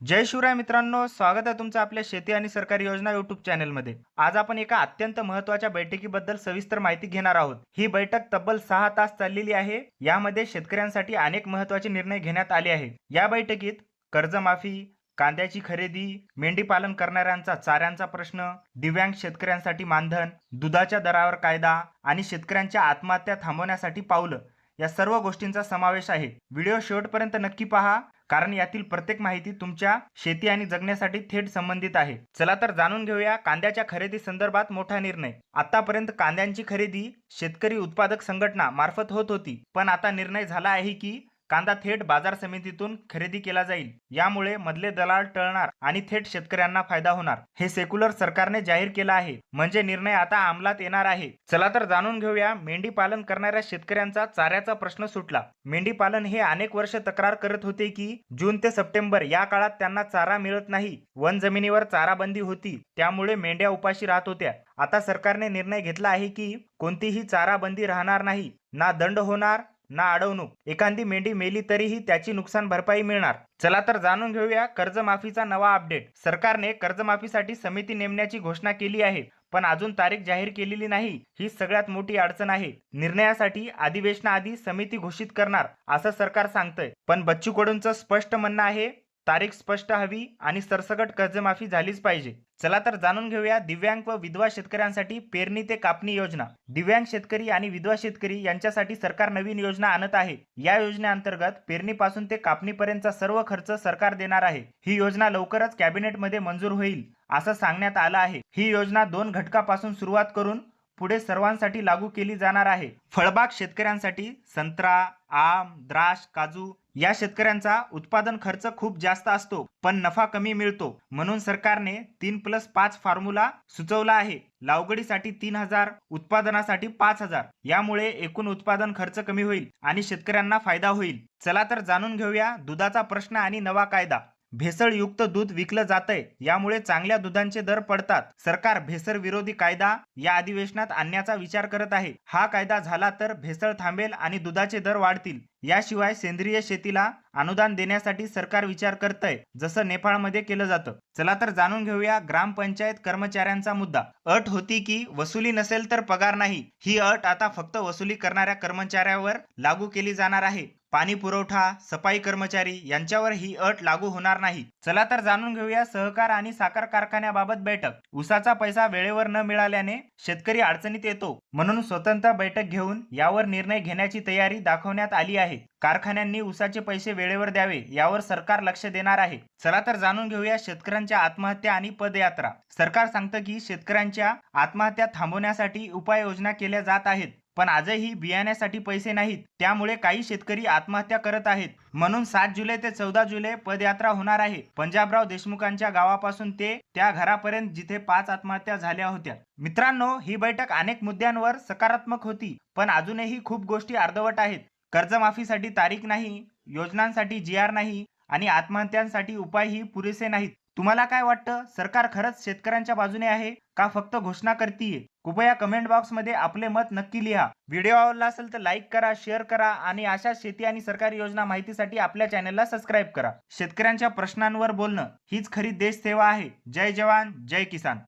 जय शिवराय मित्रांनो स्वागत आहे तुमचं आपल्या शेती आणि सरकारी योजना युट्यूब चॅनलमध्ये. आज आपण एका अत्यंत महत्त्वाच्या बैठकीबद्दल सविस्तर माहिती घेणार आहोत. ही बैठक तब्बल सहा तास चाललेली आहे. यामध्ये शेतकऱ्यांसाठी अनेक महत्त्वाचे निर्णय घेण्यात आले आहे या बैठकीत कर्जमाफी कांद्याची खरेदी मेंढी पालन करणाऱ्यांचा चाऱ्यांचा प्रश्न दिव्यांग शेतकऱ्यांसाठी मानधन दुधाच्या दरावर कायदा आणि शेतकऱ्यांच्या आत्महत्या थांबवण्यासाठी पावलं या सर्व गोष्टींचा समावेश आहे. व्हिडिओ शेवटपर्यंत नक्की पहा कारण यातील प्रत्येक माहिती तुमच्या शेती आणि जगण्यासाठी थेट संबंधित आहे. चला तर जाणून घेऊया कांद्याच्या खरेदी संदर्भात मोठा निर्णय. आतापर्यंत कांद्यांची खरेदी शेतकरी उत्पादक संघटना मार्फत होत होती. पण आता निर्णय झाला आहे की कांदा थेट बाजार समितीतून खरेदी केला जाईल. यामुळे मधले दलाल टळणार आणि थेट शेतकऱ्यांना फायदा होणार. हे सेक्युलर सरकारने जाहीर केलं आहे. म्हणजे निर्णय आता अंमलात येणार आहे. चला तर जाणून घेऊया मेंढी पालन करणाऱ्या शेतकऱ्यांचा चाऱ्याचा प्रश्न सुटला. मेंढी पालन हे अनेक वर्ष तक्रार करत होते की जून ते सप्टेंबर या काळात त्यांना चारा मिळत नाही. वन जमिनीवर चाराबंदी होती. त्यामुळे मेंढ्या उपाशी राहत होत्या. आता सरकारने निर्णय घेतला आहे की कोणतीही चाराबंदी राहणार नाही. ना दंड होणार ना अडवणूक. एखादी मेंढी मेली तरीही त्याची नुकसान भरपाई मिळणार. चला तर जाणून घेऊया कर्जमाफीचा नवा अपडेट. सरकारने कर्जमाफीसाठी समिती नेमण्याची घोषणा केली आहे पण अजून तारीख जाहीर केलेली नाही. ही सगळ्यात मोठी अडचण आहे. निर्णयासाठी अधिवेशनाआधी समिती घोषित करणार असं सरकार सांगतंय. पण बच्चू कडूंचं स्पष्ट म्हणणं आहे तारीख स्पष्ट हवी आणि सरसकट कर्जमाफी झालीच पाहिजे. चला तर जाणून घेऊया दिव्यांग व विधवा शेतकऱ्यांसाठी पेरणी ते कापणी योजना. दिव्यांग शेतकरी आणि विधवा शेतकरी यांच्यासाठी सरकार नवीन योजना आणत आहे. या योजनेअंतर्गत पेरणीपासून ते कापणीपर्यंतचा सर्व खर्च सरकार देणार आहे. ही योजना लवकरच कॅबिनेटमध्ये मंजूर होईल असं सांगण्यात आलं आहे. ही योजना दोन घटकापासून सुरुवात करून पुढे सर्वांसाठी लागू केली जाणार आहे. फळबाग शेतकऱ्यांसाठी संत्रा आम द्राक्ष काजू या शेतकऱ्यांचा उत्पादन खर्च खूप जास्त असतो पण नफा कमी मिळतो. म्हणून सरकारने तीन प्लस पाच फॉर्म्युला सुचवला आहे. लावगडीसाठी तीन हजार उत्पादनासाठी पाच हजार. यामुळे एकूण उत्पादन खर्च कमी होईल आणि शेतकऱ्यांना फायदा होईल. चला तर जाणून घेऊया दुधाचा प्रश्न आणि नवा कायदा. भेसळयुक्त दूध विकलं जातंय. यामुळे चांगल्या दुधांचे दर पडतात. सरकार भेसळ विरोधी कायदा या अधिवेशनात आणण्याचा विचार करत आहे. हा कायदा झाला तर भेसळ थांबेल आणि दुधाचे दर वाढतील. याशिवाय सेंद्रिय शेतीला अनुदान देण्यासाठी सरकार विचार करतंय जसं नेपाळमध्ये केलं जातं. चला तर जाणून घेऊया ग्रामपंचायत कर्मचाऱ्यांचा मुद्दा. अट होती की वसुली नसेल तर पगार नाही. ही अट आता फक्त वसुली करणाऱ्या कर्मचाऱ्यावर लागू केली जाणार आहे. पाणी पुरवठा सफाई कर्मचारी यांच्यावर ही अट लागू होणार नाही. चला तर जाणून घेऊया सहकार आणि साखर कारखान्याबाबत बैठक. उसाचा पैसा वेळेवर न मिळाल्याने शेतकरी अडचणीत येतो. म्हणून स्वतंत्र बैठक घेऊन यावर निर्णय घेण्याची तयारी दाखवण्यात आली आहे. कारखान्यांनी उसाचे पैसे वेळेवर द्यावे यावर सरकार लक्ष देणार आहे. चला तर जाणून घेऊया शेतकऱ्यांच्या आत्महत्या आणि पदयात्रा. सरकार सांगतं की शेतकऱ्यांच्या आत्महत्या थांबवण्यासाठी उपाययोजना केल्या जात आहेत. पण आजही बियाण्यासाठी पैसे नाहीत. त्यामुळे काही शेतकरी आत्महत्या करत आहेत. म्हणून सात जुलै ते चौदा जुलै पदयात्रा होणार आहे. पंजाबराव देशमुखांच्या गावापासून ते त्या घरापर्यंत जिथे पाच आत्महत्या झाल्या होत्या. मित्रांनो ही बैठक अनेक मुद्द्यांवर सकारात्मक होती पण अजूनही खूप गोष्टी अर्धवट आहेत. कर्जमाफीसाठी तारीख नाही योजनांसाठी जी आर नाही आणि आत्महत्यांसाठी उपायही पुरेसे नाहीत. तुम्हाला काय वाटतं? सरकार खरंच शेतकऱ्यांच्या बाजूने आहे का फक्त घोषणा करतीये? कृपया कमेंट बॉक्समध्ये आपले मत नक्की लिहा. व्हिडिओ आवडला असेल तर लाईक करा शेअर करा आणि अशा शेती आणि सरकारी योजना माहितीसाठी आपल्या चॅनलला सबस्क्राईब करा. शेतकऱ्यांच्या प्रश्नांवर बोलणं हीच खरी देश सेवा आहे. जय जवान जय किसान.